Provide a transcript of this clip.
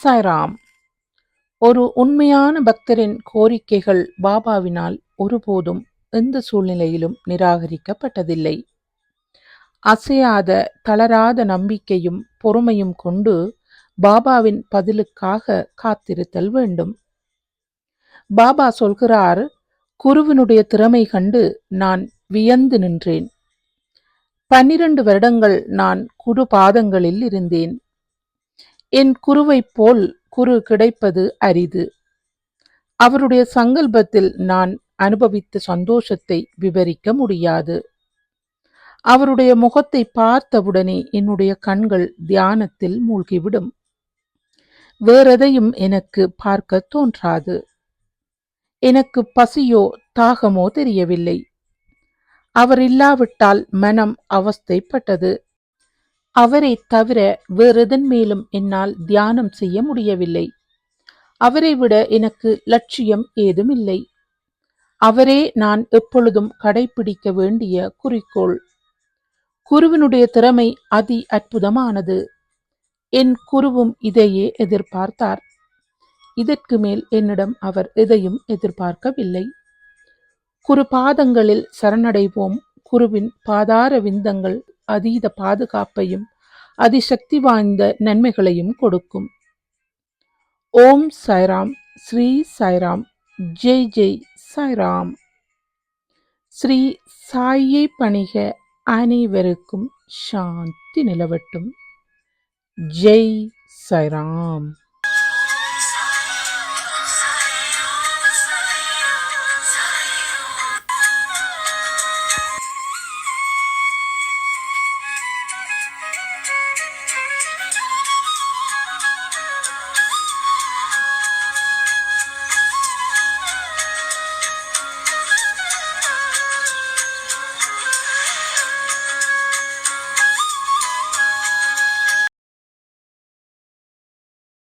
சாய்ராம் ஒரு உண்மையான பக்தரின் கோரிக்கைகள் பாபாவினால் ஒருபோதும் எந்த சூழ்நிலையிலும் நிராகரிக்கப்பட்டதில்லை. அசையாத தளராத நம்பிக்கையும் பொறுமையும் கொண்டு பாபாவின் பதிலுக்காக காத்திருத்தல் வேண்டும். பாபா சொல்கிறார் குருவினுடைய திறமை கண்டு நான் வியந்து நின்றேன். பன்னிரண்டு வருடங்கள் நான் குரு பாதங்களில் இருந்தேன். என் குருவைப் போல் குரு கிடைப்பது அரிது. அவருடைய சங்கல்பத்தில் நான் அனுபவித்த சந்தோஷத்தை விவரிக்க முடியாது. அவருடைய முகத்தை பார்த்தவுடனே என்னுடைய கண்கள் தியானத்தில் மூழ்கிவிடும். வேறெதையும் எனக்கு பார்க்க தோன்றாது. எனக்கு பசியோ தாகமோ தெரியவில்லை. அவர் இல்லாவிட்டால் மனம் அவஸ்தைப்பட்டது. அவரை தவிர வேறெதன் மேலும் என்னால் தியானம் செய்ய முடியவில்லை. அவரை விட எனக்கு லட்சியம் ஏதும் இல்லை அவரே நான் எப்பொழுதும் கடைபிடிக்க வேண்டிய குறிக்கோள். குருவினுடைய திறமை அதி அற்புதமானது. என் குருவும் இதையே எதிர்பார்த்தார். இதற்கு மேல் என்னிடம் அவர் எதையும் எதிர்பார்க்கவில்லை. குரு பாதங்களில் சரணடைவோம். குருவின் பாதார விந்தங்கள் அதீத பாதுகாப்பையும் அதிசக்தி வாய்ந்த நன்மைகளையும் கொடுக்கும். ஓம் சாய்ராம். ஸ்ரீ சாய்ராம். ஜெய் ஜெய் சாய்ராம். ஸ்ரீ சாயை பணிக அனைவருக்கும் சாந்தி நிலவட்டும். ஜெய் சாய்ராம்.